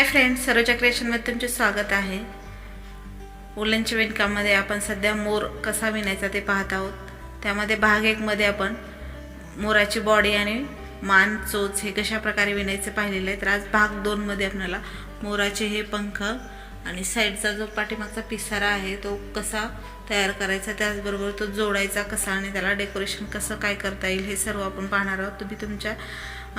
Hi friends Saroja क्रिएशनमध्ये तुमचे स्वागत आहे. वुलनच्या विणकामध्ये आपण सध्या मोर कसा विणायचा ते पाहत आहोत. त्यामध्ये भाग एकमध्ये आपण मोराची बॉडी आणि मान चोच हे कशा प्रकारे विणायचे पाहिलेले आहे तर आज भाग दोनमध्ये आपल्याला मोराचे हे पंख आणि साईडचा जो पाठीमागचा पिसारा आहे तो कसा तयार करायचा त्याचबरोबर तो जोडायचा कसा आणि त्याला डेकोरेशन कसं काय करता येईल हे सर्व आपण पाहणार आहोत. तुम्ही तुमच्या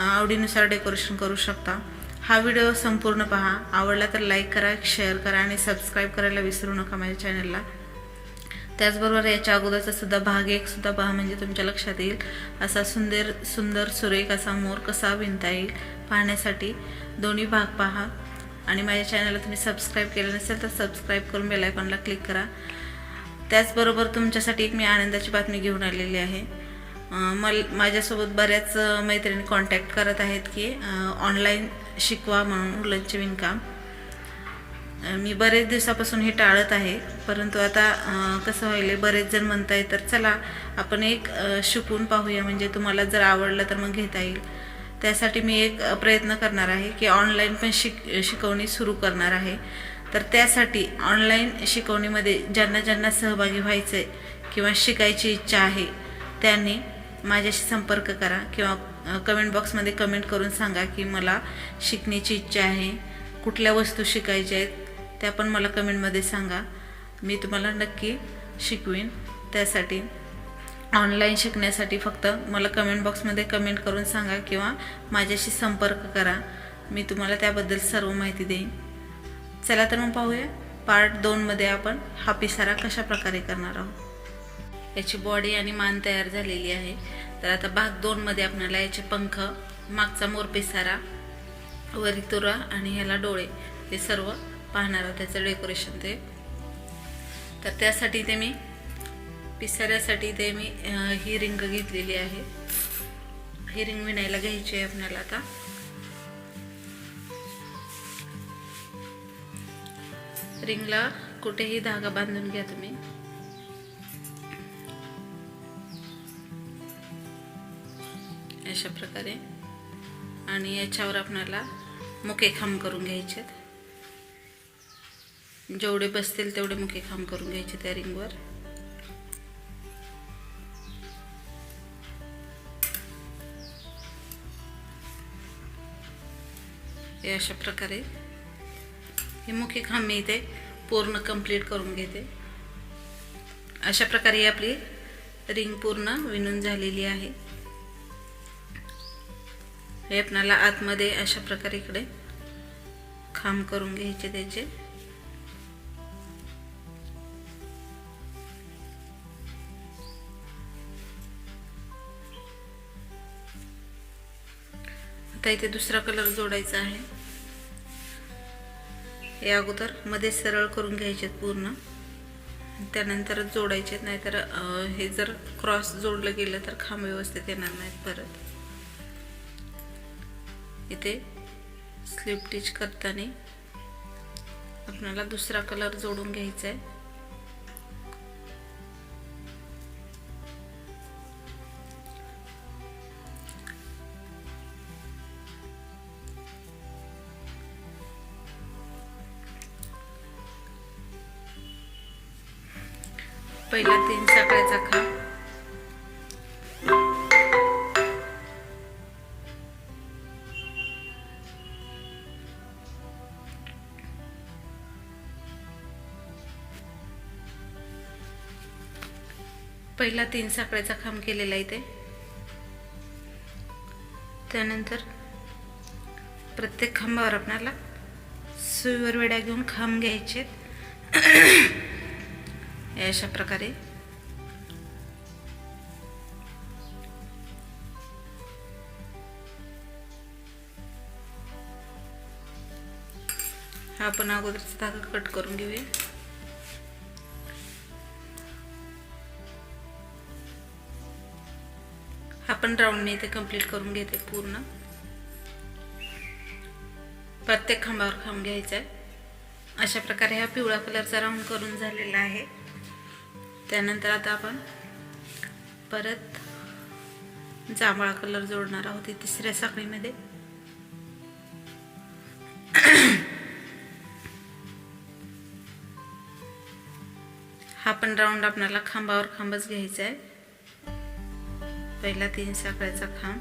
आवडीनुसार डेकोरेशन करू शकता. हा व्हिडिओ संपूर्ण पहा. आवडला तर लाईक करा शेअर करा आणि सबस्क्राईब करायला विसरू नका माझ्या चॅनलला त्याचबरोबर याच्या अगोदरचा सुद्धा भाग एक सुद्धा पहा म्हणजे तुमच्या लक्षात येईल. असा सुंदर सुंदर सुरेख असा मोर कसा विणता येईल पाहण्यासाठी दोन्ही भाग पहा. आणि माझ्या चॅनलला तुम्ही सबस्क्राईब केलं नसेल तर सबस्क्राईब करून बेलायकॉनला क्लिक करा. त्याचबरोबर तुमच्यासाठी एक मी आनंदाची बातमी घेऊन आलेली आहे. मल माझ्यासोबत बऱ्याच मैत्रिणी कॉन्टॅक्ट करत आहेत की ऑनलाईन शिकवा म्हणून उलनचे विणकाम मी बरेच दिवसापासून हे टाळत आहे परंतु आता कसं व्हायले बरेच जण म्हणताय तर चला आपण एक शिकून पाहूया म्हणजे तुम्हाला जर आवडलं तर मग घेता येईल. त्यासाठी मी एक प्रयत्न करणार आहे की ऑनलाईन पण शिक शिकवणी सुरू करणार आहे. तर त्यासाठी ऑनलाईन शिकवणीमध्ये ज्यांना ज्यांना सहभागी व्हायचं आहे किंवा शिकायची इच्छा आहे त्यांनी माझ्याशी संपर्क करा किंवा कमेंट बॉक्समध्ये कमेंट करून सांगा की मला शिकण्याची इच्छा आहे कुठल्या वस्तू शिकायच्या आहेत त्या पण मला कमेंटमध्ये सांगा. मी तुम्हाला नक्की शिकवीन. त्यासाठी ऑनलाईन शिकण्यासाठी फक्त मला कमेंट बॉक्समध्ये कमेंट करून सांगा किंवा माझ्याशी संपर्क करा. मी तुम्हाला त्याबद्दल सर्व माहिती देईन. चला तर मग पाहूया. पार्ट दोनमध्ये आपण हा पिसारा कशा प्रकारे करणार आहोत? याची बॉडी आणि मान तयार झालेली आहे. तर आता भाग दोनमध्ये आपल्याला याचे पंख मागचा मोर पिसारा वरी तुरा आणि ह्याला डोळे हे सर्व पाहणार आहोत त्याचं डेकोरेशन ते. तर त्यासाठी ते मी पिसाऱ्यासाठी ते मी ही रिंग घेतलेली आहे. ही रिंग विणायला घ्यायची आहे आपल्याला आता. रिंगला कुठेही धागा बांधून घ्या तुम्ही. अशा प्रकारे आणि याच्यावर आपणाला मुके खांब करून घ्यायचे जेवढे बसतील तेवढे मुके खांब करून घ्यायचे त्या रिंगवर हे अशा प्रकारे हे मुख्य खांब मी इथे पूर्ण कंप्लीट करून घेते. अशा प्रकारे आपली रिंग पूर्ण विणून झालेली आहे. हे आपणाला आतमध्ये अशा प्रकारे इकडे खांब करून घ्यायचे त्याचे. आता इथे दुसरा कलर जोडायचा आहे. या अगोदरमध्ये सरळ करून घ्यायचे पूर्ण. त्यानंतरच जोडायचे नाहीतर हे जर क्रॉस जोडलं गेलं तर खांब व्यवस्थित येणार नाहीत परत. इथे स्लिप स्टिच करताना आपल्याला दुसरा कलर जोडून घ्यायचा आहे पहिला तीन साखळ्याचा खा. पहिला तीन साखळ्याचा खांब केलेला इथे. त्यानंतर प्रत्येक खांबावर आपल्याला सुईवर वेड्या घेऊन खांब घ्यायचे अशा प्रकारे. हा आपण अगोदरचा धागा कट करून घेऊया. पण राऊंडने ते कंप्लीट करून घेते पूर्ण. प्रत्येक खांबावर खांब घ्यायचा आहे. अशा प्रकारे हा पिवळा कलरचा राऊंड करून झालेला आहे. त्यानंतर आता आपण परत जांभळा कलर जोडणार आहोत तिसऱ्या साखळीमध्ये. हा पण राऊंड आपल्याला खांबावर खांबच घ्यायचा आहे. पहिला तीन साखळ्याचा खांब.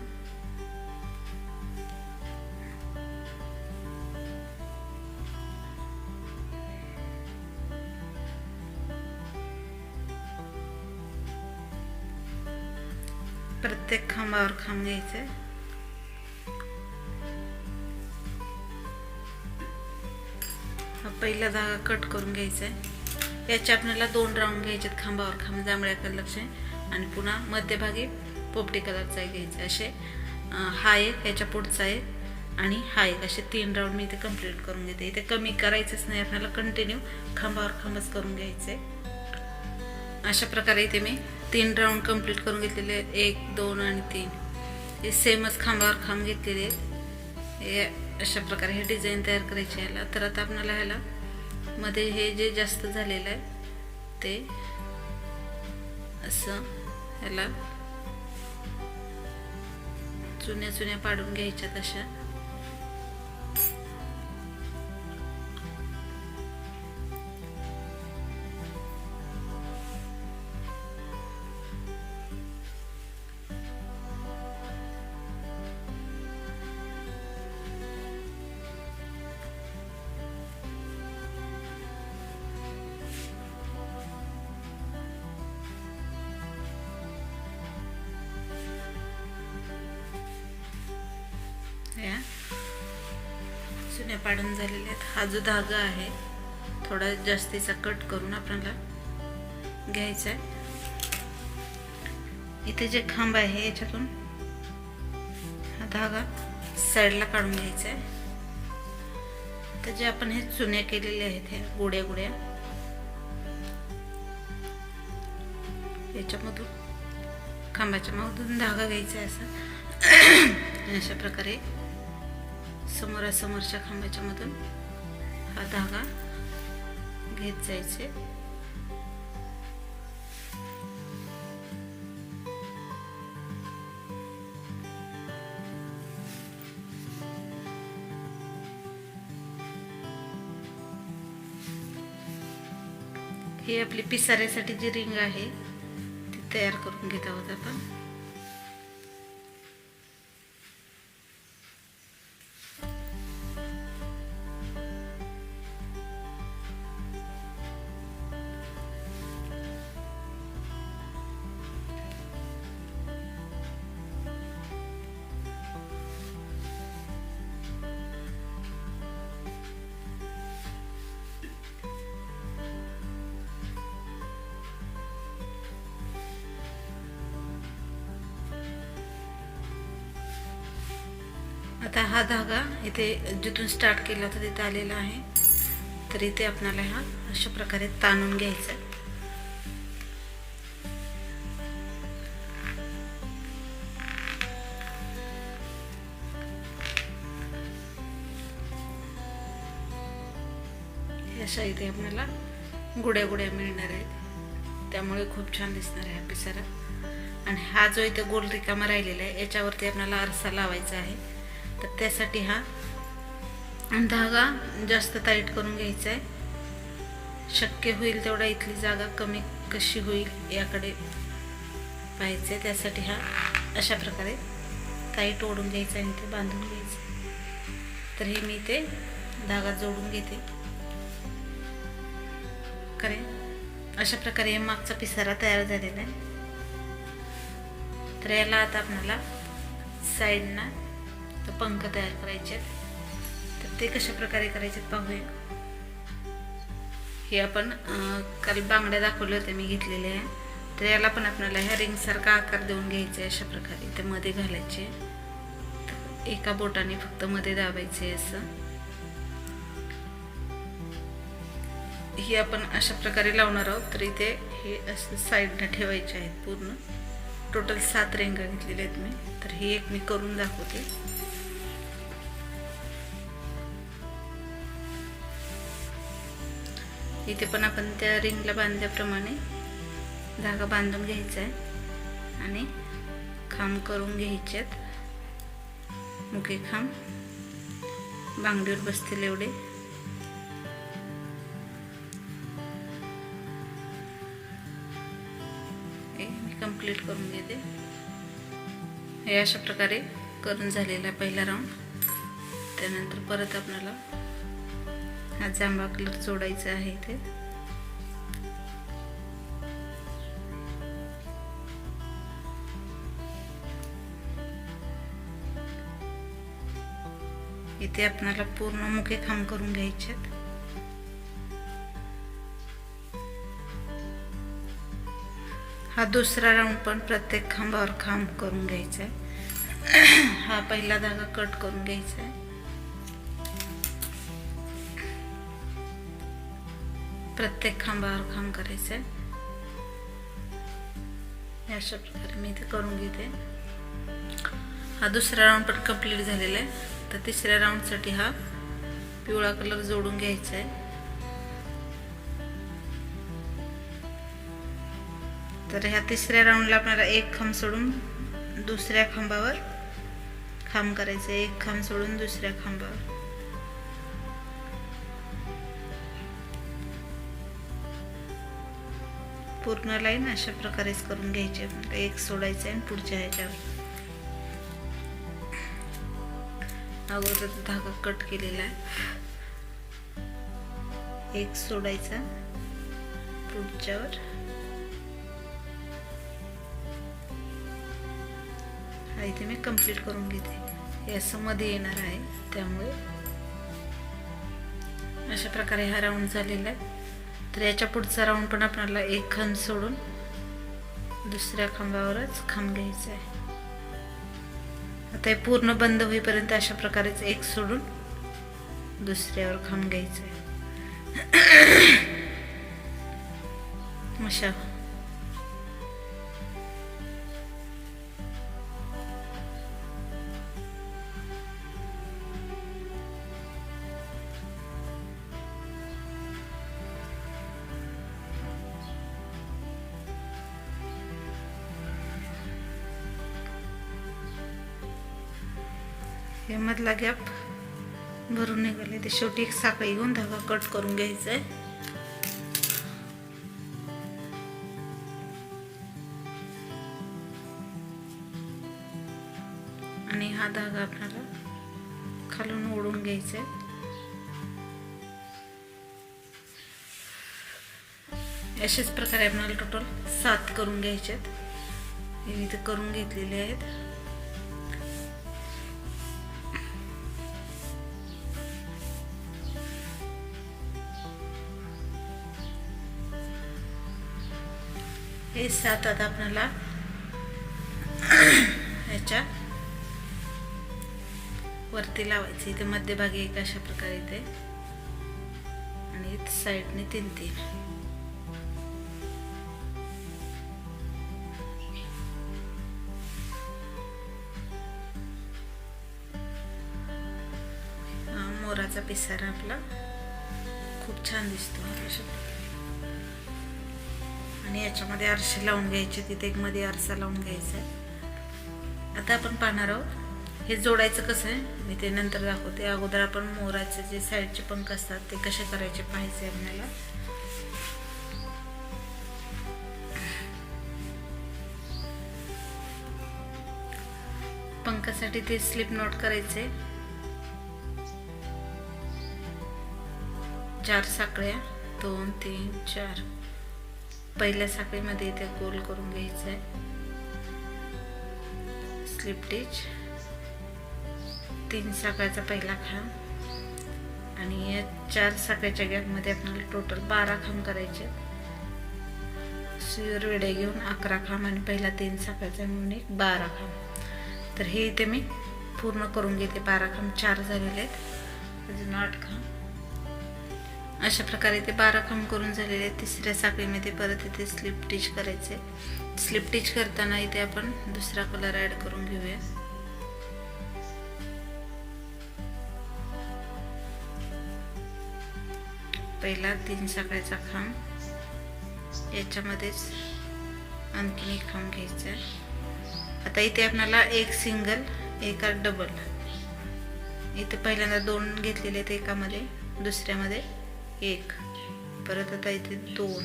प्रत्येक खांबावर खांब घ्यायचं. आहे पहिला धागा कट करून घ्यायचा आहे. याचे आपल्याला दोन राऊंड घ्यायचे आहेत खांबावर खांब जांभळ्या कलरचे आणि पुन्हा मध्यभागी पोपटी कलरचा एक घ्यायचा असे हा एक याच्या पुढचा एक आणि हा एक. असे तीन राऊंड मी इथे कंप्लीट करून घेते. इथे कमी करायचंच नाही. आपल्याला कंटिन्यू खांबावर खांबच करून घ्यायचे. अशा प्रकारे इथे मी तीन राऊंड कंप्लीट करून घेतलेले एक दोन आणि तीन. हे सेमच खांबावर खांब घेतलेले हे अशा प्रकारे हे डिझाईन तयार करायची ह्याला याला. तर आता आपल्याला ह्याला मध्ये हे जे जास्त झालेलं आहे ते असं ह्याला जुन्या जुन्या पाडून घ्यायच्या तशा. चुन्या पाडून झालेल्या आहेत. हा जो धागा आहे थोडा जास्तीचा कट करून आपल्याला घ्यायचा आहे. इथे जे खांब आहे याच्यातून हा धागा साईडला काढून घ्यायचा आहे. तर जे आपण हे चुन्या केलेल्या आहेत ह्या गुड्या गुड्या याच्यामधून खांबाच्या मधून धागा घ्यायचा आहे असं. अशा प्रकारे समोरासमोरच्या खांबाच्या मधून हा धागा घेत जायचे. ही आपली पिसाऱ्यासाठी जी रिंग आहे ती तयार करून घेत आहोत आपण. धागा इथे जिथून स्टार्ट केला होता तिथे आलेला आहे. तर इथे आपल्याला हा अशा प्रकारे ताणून घ्यायचा आहे. अशा इथे आपल्याला गुड्या गुड्या मिळणार आहेत. त्यामुळे खूप छान दिसणार आहे हा पिसारा. आणि हा जो इथे गोल रिकामा राहिलेला आहे याच्यावरती आपल्याला आरसा लावायचा आहे. तर त्यासाठी हा धागा जास्त टाईट करून घ्यायचा आहे शक्य होईल तेवढा इथली जागा कमी कशी होईल याकडे पाहायचं आहे त्यासाठी हा अशा प्रकारे टाईट ओढून घ्यायचा आणि ते बांधून घ्यायचं तर हे मी ते धागा जोडून घेते. करे अशा प्रकारे हे मागचा पिसारा तयार झालेला आहे. तर याला आता आपल्याला साईडना तर पंख तयार करायचे आहेत. तर ते कशा प्रकारे करायचे पाहूया. हे आपण काल बांगड्या दाखवल्या होत्या मी घेतलेल्या आहे. तर याला पण आपल्याला ह्या रिंगसारखा आकार देऊन घ्यायचा आहे अशा प्रकारे. ते मध्ये घालायचे. एका बोटाने फक्त मध्ये दाबायचे असं. ही आपण अशा प्रकारे लावणार आहोत तर इथे हे असं साईडनं ठेवायचे आहेत पूर्ण. टोटल सात रेंगा घेतलेल्या आहेत मी. तर ही एक मी करून दाखवते. इथे पण आपण त्या रिंगला बांधल्याप्रमाणे धागा बांधून घ्यायचा आहे आणि खांब करून घ्यायच्यात. मुके खांब. बांगडीवर बसतील एवढे. कंप्लीट करून घेते. हे अशा प्रकारे करून झालेला आहे पहिला राऊंड त्यानंतर परत आपल्याला हा जांभळा कलर जोडायचा आहे इथे इथे आपल्याला पूर्ण मुखे खांब करून घ्यायचे आहेत. हा दुसरा राऊंड पण प्रत्येक खांबावर खांब करून घ्यायचा आहे. हा पहिला धागा कट करून घ्यायचा आहे. प्रत्येक खांबावर खांब करायचं आहे अशा प्रकारे मी इथे करून घेते. हा दुसरा राऊंड पण कंप्लीट झालेला आहे. तर तिसऱ्या राऊंडसाठी हा पिवळा कलर जोडून घ्यायचा आहे तर ह्या तिसऱ्या राऊंडला आपल्याला एक खांब सोडून दुसऱ्या खांबावर खांब करायचं एक खांब सोडून दुसऱ्या खांबावर. पूर्ण लाईन अशा प्रकारेच करून घ्यायची. म्हणजे एक सोडायचं आहे आणि पुढच्या ह्याच्यावर. अगोदर धागा कट केलेला आहे. एक सोडायचा. पुढच्यावर. इथे मी कंप्लीट करून घेते. हे असं मध्ये येणार आहे. त्यामुळे अशा प्रकारे हा राऊंड झालेला आहे. तर याच्या पुढचा राऊंड पण आपल्याला एक खांब सोडून दुसऱ्या खांबावरच खांब घ्यायचा आहे. आता हे पूर्ण बंद होईपर्यंत अशा प्रकारेच एक सोडून दुसऱ्यावर खांब घ्यायचं आहे. अशा अर्धा गॅप भरून निघाले ते शेवटी एक साखळी घेऊन धागा कट करून घ्यायचा आहे आणि हा धागा आपल्याला खालून ओढून घ्यायचा आहे अशाच प्रकारे आपल्याला टोटल सात करून घ्यायचे आहेत हे इथे करून घेतलेले आहेत. हे सात आता आपल्याला. ह्याच्या वरती लावायचे. इथे मध्यभागी एक अशा प्रकारे इथे. आणि साईडने तीन तीन. हा मोराचा पिसारा आपला. खूप छान दिसतो. अशा प्रकारे. आणि याच्यामध्ये आरसे लावून घ्यायचे तिथे एक मध्ये आरसा लावून घ्यायचा आहे. आता आपण पाहणार आहोत हे जोडायचं कसं आहे? मी ते नंतर दाखवते. अगोदर आपण मोराचे जे साईडचे पंख असतात ते कसे करायचे पाहायचे आपल्याला. पंखासाठी ते स्लिप नोट करायचे. चार साखळ्या. दोन तीन चार. पहिल्या साखळीमध्ये इथे गोल करून घ्यायचं आहे स्लिप स्टिच तीन साखळ्याचा पहिला खांब. आणि या चार साखळ्याच्या गॅपमध्ये आपल्याला टोटल बारा खांब करायचे सुयर वेडे घेऊन अकरा खांब आणि पहिला तीन साखळ्याचा मिळून एक बारा खांब. तर हे इथे मी पूर्ण करून घेते. बारा खांब चार झालेले आहेत. अजून आठ खांब. अशा प्रकारे ते बारा खांब करून झालेले आहेत. तिसऱ्या साखळीमध्ये परत इथे स्लिप टिच करायचे. स्लिप टिच करताना इथे आपण दुसरा कलर ऍड करून घेऊया. पहिला तीन साखळ्याचा खांब. याच्यामध्येच आणखीन एक खांब घ्यायचा. आहे आता इथे आपल्याला एक सिंगल एका डबल इथे पहिल्यांदा दोन घेतलेले आहेत एकामध्ये दुसऱ्यामध्ये. एक. परत आता इथे दोन.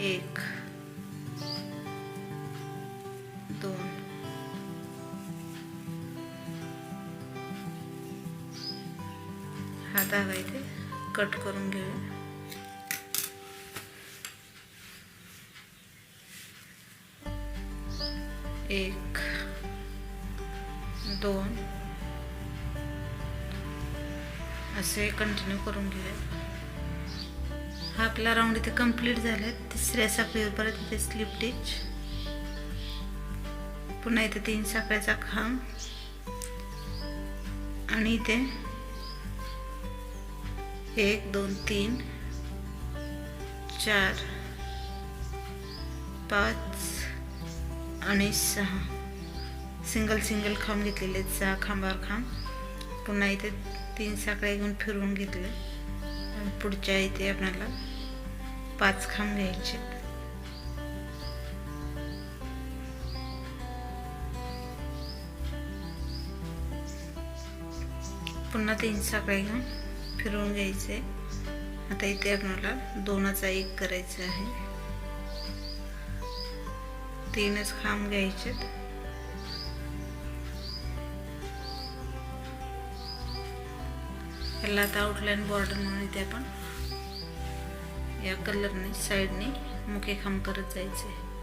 एक. दोन. हा धागा इथे कट करून घेऊया. एक. दोन. असे कंटिन्यू करून घेऊया. हा आपला राऊंड इथे कंप्लीट झाला तिसऱ्या साखळीवर परत इथे स्लिप टिच पुन्हा इथे तीन साखळ्याचा खांब. आणि इथे एक दोन तीन चार पाच आणि सहा. सिंगल सिंगल खांब घेतलेले आहेत. सहा खांबावर खांब. पुन्हा इथे तीन साखळ्या घेऊन फिरवून घेतले पुढच्या इथे आपल्याला पाच खांब घ्यायचे पुन्हा तीन साखळ्या घेऊन फिरवून घ्यायचे. आता इथे आपल्याला दोनाचा एक करायचा आहे. तीनच खांब घ्यायचे ह्याला आता आउटलाईन बॉर्डर म्हणून इथे आपण. या कलरने साईडने मुखे खांब करत जायचे.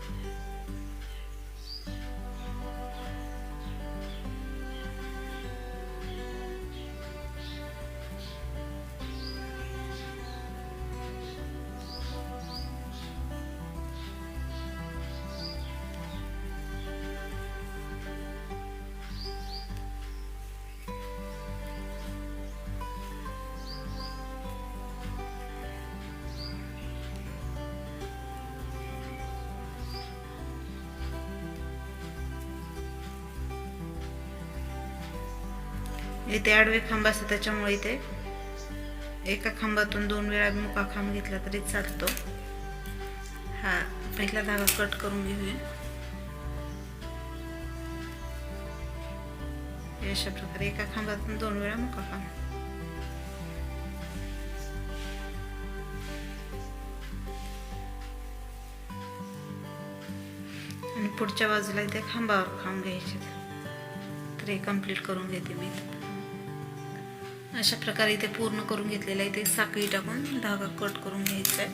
इथे आडवे खांब असतात त्याच्यामुळे इथे एका खांबातून दोन वेळा मुका खांब घेतला तरी चालतो. हा पहिला धागा कट करून घेऊया. अशा प्रकारे एका खांबातून दोन वेळा मुका खांब. आणि पुढच्या बाजूला इथे खांबावर खांब घ्यायचे. तर हे कंप्लीट करून घेते मी. अशा प्रकारे इथे पूर्ण करून घेतलेलं आहे. इथे साखळी टाकून धागा कट करून घ्यायचा आहे.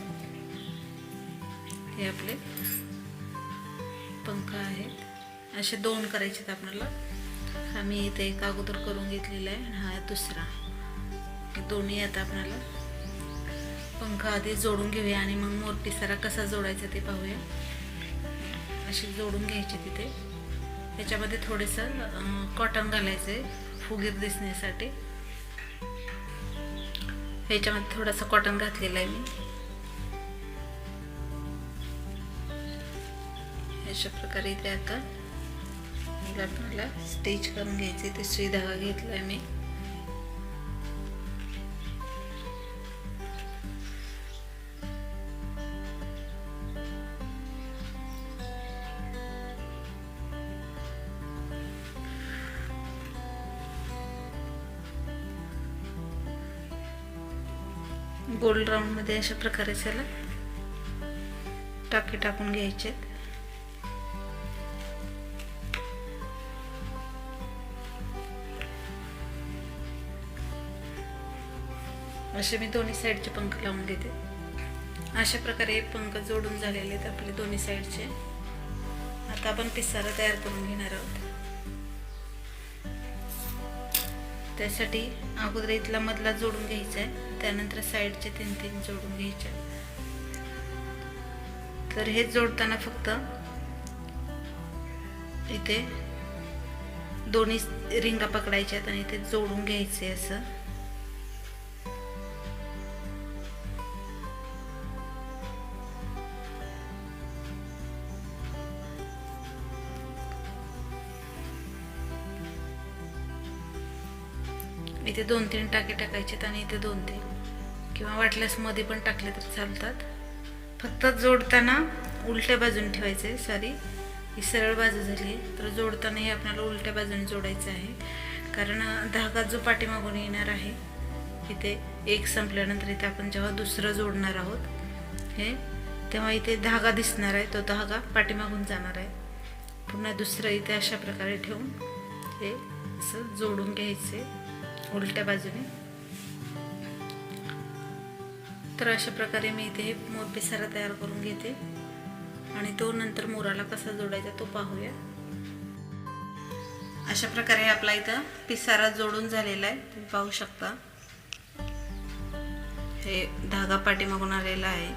हे आपले पंख आहेत. असे दोन करायचे आहेत आपल्याला. आम्ही इथे एक अगोदर करून घेतलेला आहे आणि हा दुसरा. हे दोन्ही आता आपल्याला. पंख आधी जोडून घेऊया आणि मग मोठी सारा कसा जोडायचा ते पाहूया. असे जोडून घ्यायचे तिथे. त्याच्यामध्ये थोडंसं कॉटन घालायचं आहे फुगीर दिसण्यासाठी. ह्याच्यामध्ये थोडासा कॉटन घातलेला आहे मी. अशा प्रकारे इथे आता मला स्टिच करून घ्यायचे ते सुई धागा घेतला आहे मी. गोल राऊंडमध्ये अशा प्रकारे त्याला टाके टाकून घ्यायचे. असे मी दोन्ही साईडचे पंख लावून घेते. अशा प्रकारे पंख जोडून झालेले आहेत आपले दोन्ही साईडचे. आता आपण पिसारा तयार करून घेणार आहोत. त्यासाठी अगोदर इथला मधला जोडून घ्यायचा आहे. त्यानंतर साईडचे तीन तीन जोडून घ्यायचे तर हे जोडताना फक्त इथे दोन्ही रिंगा पकडायच्यात आणि इथे जोडून घ्यायचे असं. इथे दोन तीन टाके टाकायचेत आणि इथे दोन तीन. किंवा वाटल्यास मध्ये पण टाकले तर चालतात. फक्त जोडताना उलट्या बाजूने ठेवायचे सॉरी ही सरळ बाजू झाली तर जोडताना हे आपल्याला उलट्या बाजूने जोडायचं आहे. कारण धागा जो पाठीमागून येणार आहे इथे एक संपल्यानंतर इथे आपण जेव्हा दुसरं जोडणार आहोत हे तेव्हा इथे धागा दिसणार आहे. तो धागा पाठीमागून जाणार आहे. पुन्हा दुसरं इथे अशा प्रकारे ठेवून हे असं जोडून घ्यायचे. उलट्या बाजूने. तर अशा प्रकारे मी इथे मोर पिसारा तयार करून घेते. आणि तो नंतर मोराला कसा जोडायचा तो पाहूया. अशा प्रकारे आपला इथं पिसारा जोडून झालेला आहे. तुम्ही पाहू शकता. हे धागा पाठीमागून आलेला आहे.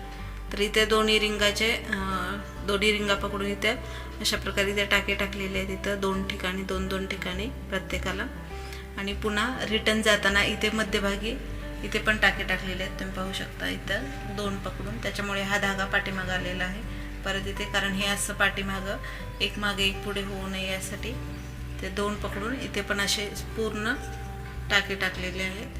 तर इथे दोन्ही रिंगाचे दोन्ही रिंगा पकडून इथे अशा प्रकारे इथे टाके टाकलेले आहेत. इथं दोन ठिकाणी दोन दोन ठिकाणी प्रत्येकाला. आणि पुन्हा रिटर्न जाताना इथे मध्यभागी इथे पण टाके टाकलेले आहेत. तुम्ही पाहू शकता इथं दोन पकडून. त्याच्यामुळे हा धागा पाठीमागं आलेला आहे. परत इथे कारण हे असं पाठीमागं एक मागे एक पुढे होऊ नये यासाठी ते दोन पकडून इथे पण असे पूर्ण टाके टाकलेले आहेत.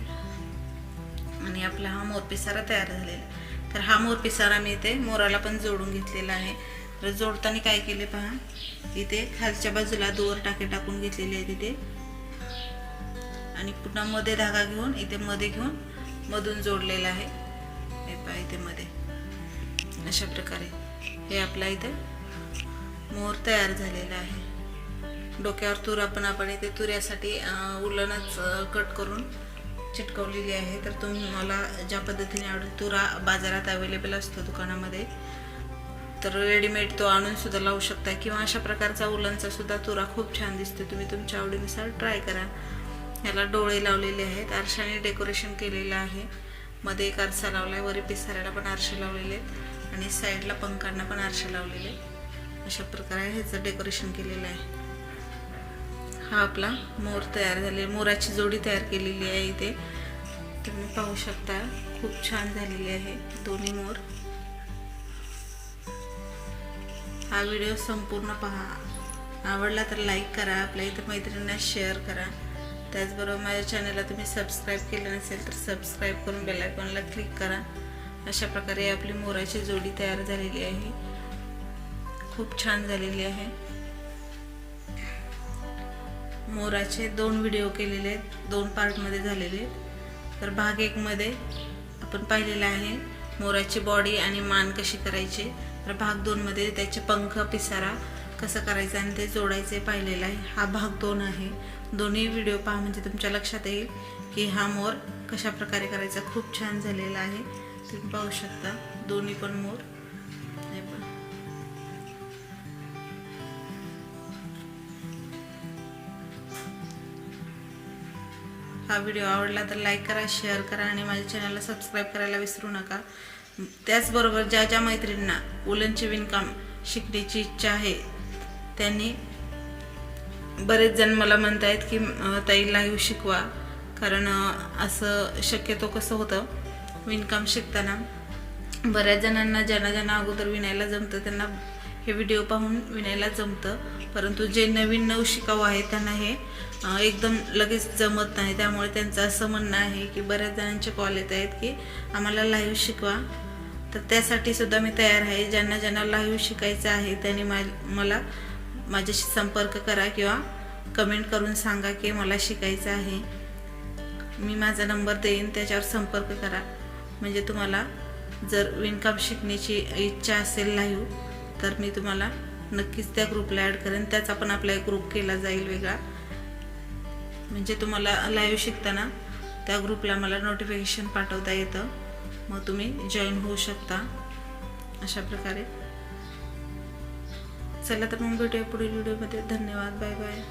आणि आपला हा मोरपिसारा तयार झालेला आहे. तर हा मोरपिसारा मी इथे मोराला पण जोडून घेतलेला आहे. तर जोडताना काय केले पहा इथे खालच्या बाजूला दोर टाके टाकून घेतलेले आहेत इथे. आणि पुन्हा मध्ये धागा घेऊन इथे मध्ये घेऊन मधून जोडलेला आहे. हे पहा इथे मध्ये. अशा प्रकारे हे आपला इथे मोर तयार झालेला आहे. डोक्यावर तुरा पण आपण इथे तुऱ्यासाठी उलनच कट करून चिटकवलेली आहे. तर तुम्ही मला ज्या पद्धतीने आवडेल तुरा बाजारात अवेलेबल असतो दुकानामध्ये तर रेडीमेड तो आणून सुद्धा लावू शकता. किंवा अशा प्रकारचा उलनचा सुद्धा तुरा खूप छान दिसतो तुम्ही तुमच्या आवडीनुसार ट्राय करा. याला डोळे लावलेले आहेत. आरशाने डेकोरेशन केलेलं आहे. मध्ये एक आरसा लावलाय. वरी पिसाऱ्याला पण आरसे लावलेले आहेत. आणि साईडला पंखांना पण आरसे लावलेले आहेत. अशा प्रकारे ह्याचं डेकोरेशन केलेलं आहे. हा आपला मोर तयार झाले मोराची जोडी तयार केलेली आहे इथे. तुम्ही पाहू शकता खूप छान झालेली आहे दोन्ही मोर. हा व्हिडिओ संपूर्ण पहा. आवडला तर लाईक करा. आपल्या इतर मैत्रिणींना शेअर करा. त्याचबरोबर माझ्या चॅनलला तुम्ही सबस्क्राईब केलं नसेल तर सबस्क्राईब करून बेलायकॉनला क्लिक करा. अशा प्रकारे आपली मोराची जोडी तयार झालेली आहे. खूप छान झालेली आहे. मोराचे दोन व्हिडिओ केलेले आहेत. दोन पार्टमध्ये झालेले आहेत. तर भाग एकमध्ये आपण पाहिलेलं आहे मोराची बॉडी आणि मान कशी करायची. तर भाग दोनमध्ये त्याचे पंख पिसारा कसं करायचं आणि ते जोडायचे पाहिलेलं आहे. हा भाग दोन आहे. दोन्ही व्हिडिओ पहा म्हणजे तुमच्या लक्षात येईल की हा मोर कशा प्रकारे करायचा. खूप छान झालेला आहे. तुम्ही पाहू शकता दोन्ही पण मोर. हा व्हिडिओ आवडला तर लाईक करा शेअर करा आणि माझ्या चॅनलला सबस्क्राईब करायला विसरू नका. त्याचबरोबर ज्या ज्या मैत्रिणींना वुलनचे विणकाम शिकण्याची इच्छा आहे त्यांनी बरेच जण मला म्हणत आहेत की ताई लाईव्ह शिकवा. कारण असं शक्यतो कसं होतं विणकाम शिकताना बऱ्याच जणांना ज्यांना ज्यांना अगोदर विणायला जमतं त्यांना हे व्हिडिओ पाहून विणायला जमतं. परंतु जे नवीन नऊ शिकाऊ आहेत त्यांना हे एकदम लगेच जमत नाही. त्यामुळे त्यांचं असं म्हणणं आहे की बऱ्याच जणांचे कॉल येत आहेत की आम्हाला लाईव्ह शिकवा. तर त्यासाठी सुद्धा मी तयार आहे. ज्यांना ज्यांना लाईव्ह शिकायचं आहे त्यांनी मा मला माझ्याशी संपर्क करा किंवा कमेंट करून सांगा की मला शिकायचं आहे. मी माझा नंबर देईन त्याच्यावर संपर्क करा. म्हणजे तुम्हाला जर विणकाम शिकण्याची इच्छा असेल लाईव्ह तर मी तुम्हाला नक्कीच त्या ग्रुपला ॲड करेन. त्याचा पण आपला एक ग्रुप केला जाईल वेगळा. म्हणजे तुम्हाला लाईव्ह शिकताना त्या ग्रुपला मला नोटिफिकेशन पाठवता येतं. मग तुम्ही जॉईन होऊ शकता. अशा प्रकारे. चला तर मग भेटूया पुढील व्हिडिओमध्ये धन्यवाद. Bye bye